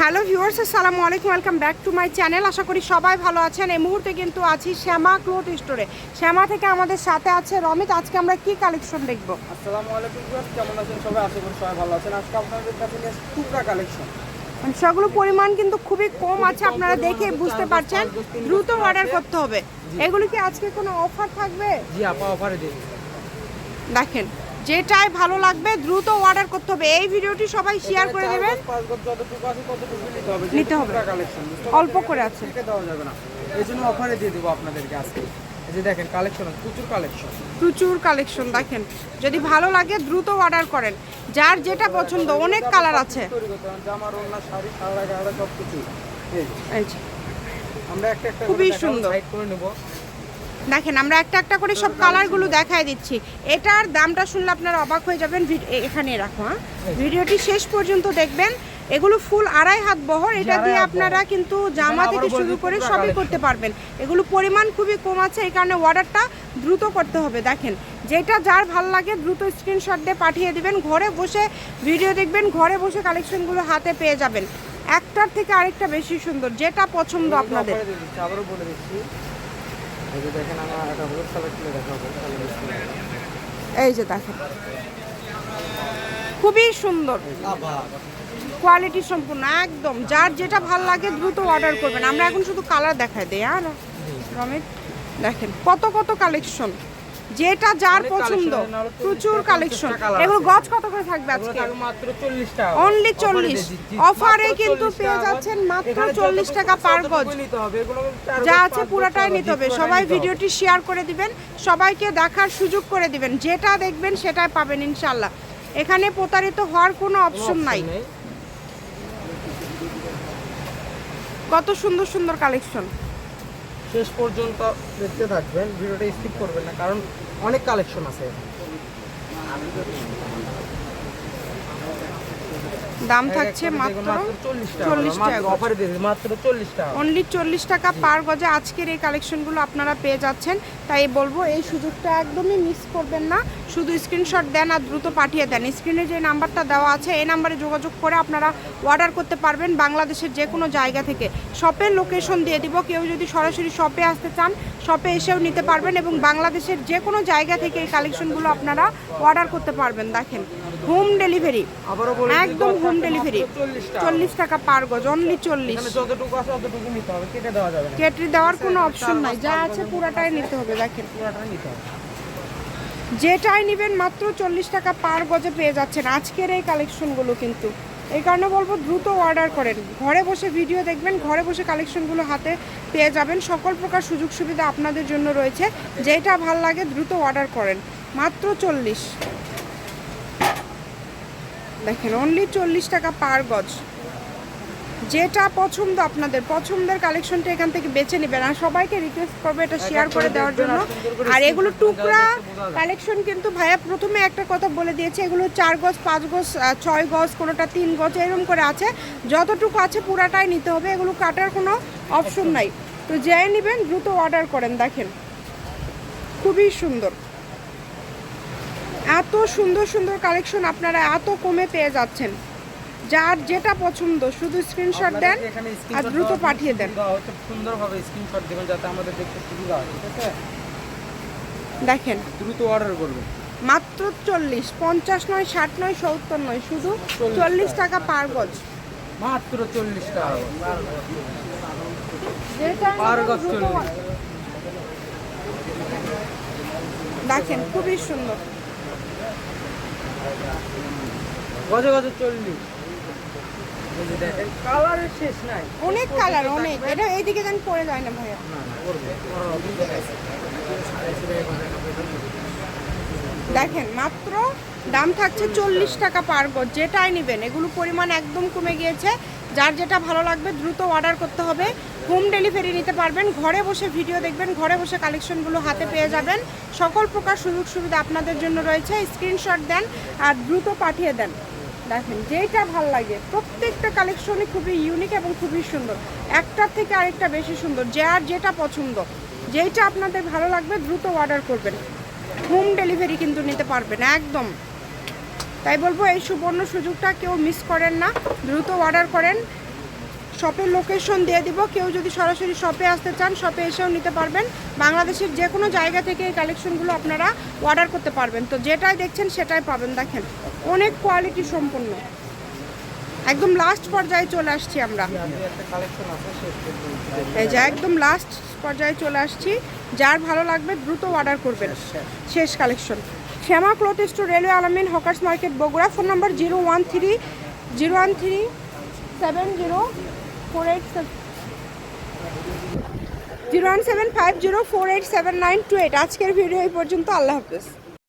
Hello viewers আসসালামু আলাইকুম welcome back to my channel. আশা করি সবাই ভালো আছেন। এই মুহূর্তে কিন্তু আছি শ্যামা ক্লোথ স্টোরে। শ্যামা থেকে আমাদের সাথে আছে রমিত আজকে আমরা কি কালেকশন দেখব? আসসালামু আলাইকুম ভিউয়ার্স কেমন আছেন সবাই? আশা করি সবাই ভালো আছেন। আজকে আপনাদের কাছে নিয়ে টুকরা কালেকশন। সেগুলো পরিমাণ কিন্তু খুবই কম আছে আপনারা দেখে বুঝতে পারছেন। দ্রুত অর্ডার করতে হবে। এগুলো কি আজকে কোনো অফার থাকবে? জি আপা অফারে দিন দেখেন যেটাই ভালো লাগবে দ্রুত অর্ডার করতে হবে। এই ভিডিওটি সবাই শেয়ার করে দেবেন। নিতে হবে। অল্প করে আছে। এই জন্য অফারে দিয়ে দেবো আপনাদেরকে আজকে। এই যে দেখেন কালেকশন প্রচুর কালেকশন প্রচুর কালেকশন দেখেন। যদি ভালো লাগে দ্রুত অর্ডার করেন। যার যেটা পছন্দ অনেক কালার আছে। জামা ওড়না শাড়ি গাড়া সব কিছু আমরা একটা একটা খুবই সুন্দর। দেখেন আমরা একটা একটা করে সব কালারগুলো দেখায় দিচ্ছি। এটার দামটা শুনলে আপনারা অবাক হয়ে যাবেন। এখানে রাখো হ্যাঁ। ভিডিওটি শেষ পর্যন্ত দেখবেন। এগুলো ফুল আড়াই হাত বহর এটা দিয়ে আপনারা কিন্তু জামা থেকে শুরু করে সবই করতে পারবেন। এগুলো পরিমাণ খুবই কম আছে এই কারণে অর্ডারটা দ্রুত করতে হবে। দেখেন যেটা যার ভালো লাগে দ্রুত স্ক্রিনশট দিয়ে পাঠিয়ে দিবেন। ঘরে বসে ভিডিও দেখবেন ঘরে বসে কালেকশনগুলো হাতে পেয়ে যাবেন। একটার থেকে আরেকটা বেশি সুন্দর যেটা পছন্দ আপনাদের। আবারও বলে দিচ্ছি। এই যে দেখেন। খুবই সুন্দর। কোয়ালিটি সম্পূর্ণ, একদম। যার যেটা ভালো লাগে দ্রুত অর্ডার করবেন। আমরা এখন শুধু কালার দেখাই দিই হ্যাঁ রমিত দেখেন, কত কত কালেকশন যেটা যার পছন্দ। প্রচুর কালেকশন এগুলো। গজ কত করে থাকবে আজকে? মাত্র 40 টাকা। অনলি Offer এ চল্লিশ। দিয়ে দিচ্ছি। অফারে কিন্তু পেয়ে যাচ্ছেন মাত্র এখানে চল্লিশ যতটুকু টাকা পার গজ। যা আছে পুরাটাই নিতে হবে। সবাই ভিডিওটি শেয়ার করে দিবেন। সবাইকে দেখার সুযোগ করে দিবেন। যেটা দেখবেন সেটাই পাবেন ইনশাল্লাহ এখানে প্রতারিত হওয়ার কোনো অপশন নাই। কত সুন্দর সুন্দর কালেকশন শেষ পর্যন্ত দেখতে থাকবেন ভিডিওটা স্কিপ করবেন না কারণ অনেক কালেকশন আছে। দাম থাকছে মাত্র 40 টাকা 40 টাকা। মাত্র গজ। অফারে মাত্র 40 টাকা। অনলি চল্লিশ টাকা পার গজে আজকের এই কালেকশনগুলো আপনারা পেয়ে যাচ্ছেন। তাই বলব এই সুযোগটা একদমই মিস করবেন না। শুধু স্ক্রিনশট দেন আর দ্রুত পাঠিয়ে দেন। স্ক্রিনে যে নাম্বারটা দেওয়া আছে এই নাম্বারে যোগাযোগ করে আপনারা অর্ডার করতে পারবেন বাংলাদেশের যে কোনো জায়গা থেকে। শপের লোকেশন দিয়ে দিব কেউ যদি সরাসরি শপে আসতে চান শপে এসেও নিতে পারবেন এবং বাংলাদেশের যে কোনো জায়গা থেকে এই কালেকশনগুলো আপনারা অর্ডার করতে পারবেন। দেখেন হোম ডেলিভারি একদম গজ হোম ডেলিভারি মাত্র 40 টাকা। চল্লিশ টাকা পার গজ অনলি চল্লিশ। এখানে যতটুকু আছে ততটুকু নিতে হবে কেটে দেওয়া যাবে কেটে দেওয়ার কোনো অপশন নাই যা আছে পুরাটাই নিতে হবে দেখেন। পুরোটাই নিতে হবে। যেটাই নেবেন মাত্র চল্লিশ টাকা পার গজে পেয়ে যাচ্ছেন আজকের এই কালেকশনগুলো কিন্তু। এই কারণে বলব দ্রুত অর্ডার করেন। ঘরে বসে ভিডিও দেখবেন ঘরে বসে কালেকশনগুলো হাতে পেয়ে যাবেন। সকল প্রকার সুযোগ সুবিধা আপনাদের জন্য রয়েছে। যেটা ভালো লাগে দ্রুত অর্ডার করেন। মাত্র চল্লিশ। দেখেন অনলি চল্লিশ টাকা পার গজ। যেটা পছন্দ আপনাদের পছন্দের কালেকশনটা এখান থেকে বেছে নেবেন আর সবাইকে রিকোয়েস্ট করব এটা শেয়ার করে দেওয়ার জন্য। আর এগুলো টুকরা কালেকশন কিন্তু ভাইয়া প্রথমে একটা কথা বলে দিয়েছে এগুলো চার গজ পাঁচ গজ ছয় গজ কোনোটা তিন গজ এরকম করে আছে। যতটুকু আছে পুরাটাই নিতে হবে এগুলো কাটার কোনো অপশন নাই। তো যাই নেবেন দ্রুত অর্ডার করেন দেখেন। খুবই সুন্দর। এত সুন্দর সুন্দর কালেকশন আপনারা এত কমে পেয়ে যাচ্ছেন। যার যেটা পছন্দ শুধু স্ক্রিনশট দেন আর দ্রুত পাঠিয়ে দেন। সুন্দরভাবে স্ক্রিনশট দেবেন যাতে আমাদের দেখতে সুবিধা হয় ঠিক আছে? দেখেন। দ্রুত অর্ডার করবেন মাত্র চল্লিশ পঞ্চাশ নয় ষাট নয় সত্তর নয় শুধু 40 চল্লিশ টাকা। পার গজ। মাত্র চল্লিশ টাকা। পার গজ দ্রুত 40 দেখেন খুবই সুন্দর। গজে গজে চল্লিশ কালারের শেষ নাই। অনেক কালার অনেক। এটা এইদিকে যেন পড়ে যায় না ভাইয়া। দেখেন মাত্র দাম থাকছে চল্লিশ টাকা পার গজ। যেটাই নেবেন এগুলো পরিমাণ একদম কমে গিয়েছে। যার যেটা ভালো লাগবে দ্রুত অর্ডার করতে হবে। হোম ডেলিভারি নিতে পারবেন। ঘরে বসে ভিডিও দেখবেন, ঘরে বসে কালেকশনগুলো হাতে পেয়ে যাবেন। সকল প্রকার সুযোগ সুবিধা আপনাদের জন্য রয়েছে। স্ক্রিনশট দেন আর দ্রুত পাঠিয়ে দেন। দেখেন যেটা ভালো লাগে। প্রত্যেকটা কালেকশনই খুবই ইউনিক এবং খুবই সুন্দর। একটার থেকে আরেকটা বেশি সুন্দর। যার যেটা পছন্দ, যেইটা আপনাদের ভালো লাগবে, দ্রুত অর্ডার করবেন। হোম ডেলিভারি কিন্তু নিতে পারবেন, একদম। তাই বলব, এই সুবর্ণ সুযোগটা কেউ মিস করেন না। দ্রুত অর্ডার করেন। শপের লোকেশন দিয়ে দিব। কেউ যদি সরাসরি শপে আসতে চান শপে এসেও নিতে পারবেন। বাংলাদেশের যে কোনো জায়গা থেকে এই কালেকশনগুলো আপনারা অর্ডার করতে পারবেন। তো যেটাই দেখছেন, সেটাই পাবেন। দেখেন, অনেক কোয়ালিটি সম্পন্ন একদম লাস্ট পর্যায়ে চলে আসছি আমরা। এই যে একদম লাস্ট পর্যায়ে চলে আসছি। যার ভালো লাগবে, দ্রুত অর্ডার করবেন। শেষ collection Shyama cloth store, railway Alamin, hawkers market, Bogura. Phone number zero one three, zero one three seven zero four eight zero one seven five zero, four eight seven nine two eight. আজকের video এই পর্যন্ত, আল্লাহ হাফেজ।